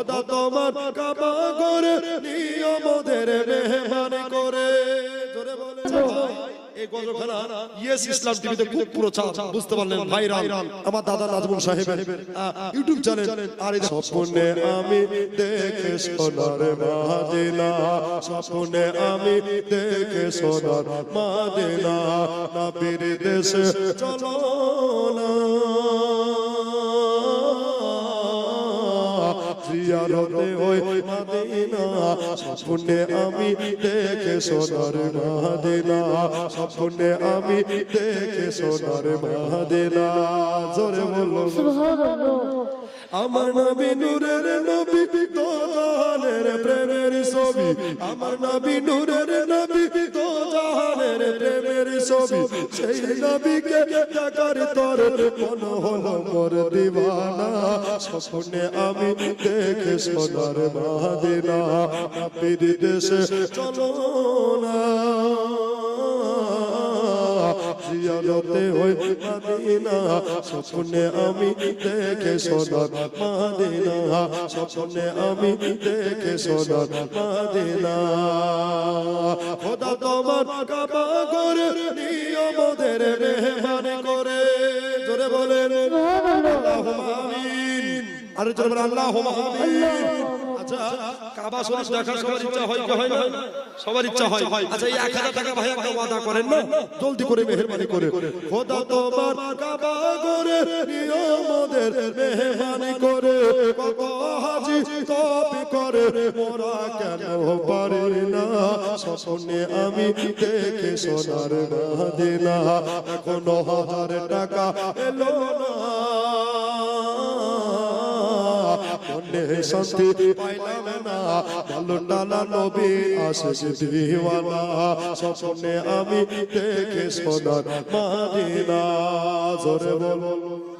খোদা তোমার কাবা করে নিয়মদের মেহমান করে। জোরে বলে ভাই, এই গজখানা ইয়েস ইসলাম টিভিতে খুব প্রচার বুঝতে পারলেন ভাইরাল। আমার দাদা নাজমুল সাহেবের ইউটিউব চ্যানেল। আর এই স্বপ্নে আমি দেখে সোনার মাদিনা স্বপ্নে আমি দেখে সোনার মাদিনা নবীর দেশে চলো না। জিয়ারতে ওই মদিনা, স্বপ্নে আমি দেখে সোনার মদিনা, স্বপ্নে আমি দেখে সোনার মদিনা। জোরে বলো আমার নবী নূরের নবী তো প্রেমের ছবি। আমার নূরের নবী তো প্রেমের ছবি। সেই নবীকে দেখার তোর মন হলো মোর দিওয়ানা স্বপ্নে আমি দেখে সোনার মদিনা নবীর দেশে চলো না। জিয়ারতে হই মদিনা স্বপ্নে আমি দেখে সোনার মদিনা স্বপ্নে আমি দেখে সোনার মদিনা খোদা তোমার কাবা নিয়মদের মেহমান করে। জোরে বলেন আরে জোরে বলেন আমিন। আচ্ছা কাবা শরীফ দেখার সবার ইচ্ছা হয় কি হয় না? সবার ইচ্ছা হয়। আচ্ছা এই এক হাজার টাকা ভাই একটা ওয়াদা করেন না? জলদি করে মেহরবানি করে। খোদা তোমার কাবা করে নিয়মদের মেহরবানি করে। কত হাজি তপি করে, মোরা কেন স্বপ্নে আমি দেখে সোনার মদিনা এখনও হাজার টাকা এলো না। শান্তি পাইলাম না। আমি দেখে সোনার মাদিনা জোরে বল।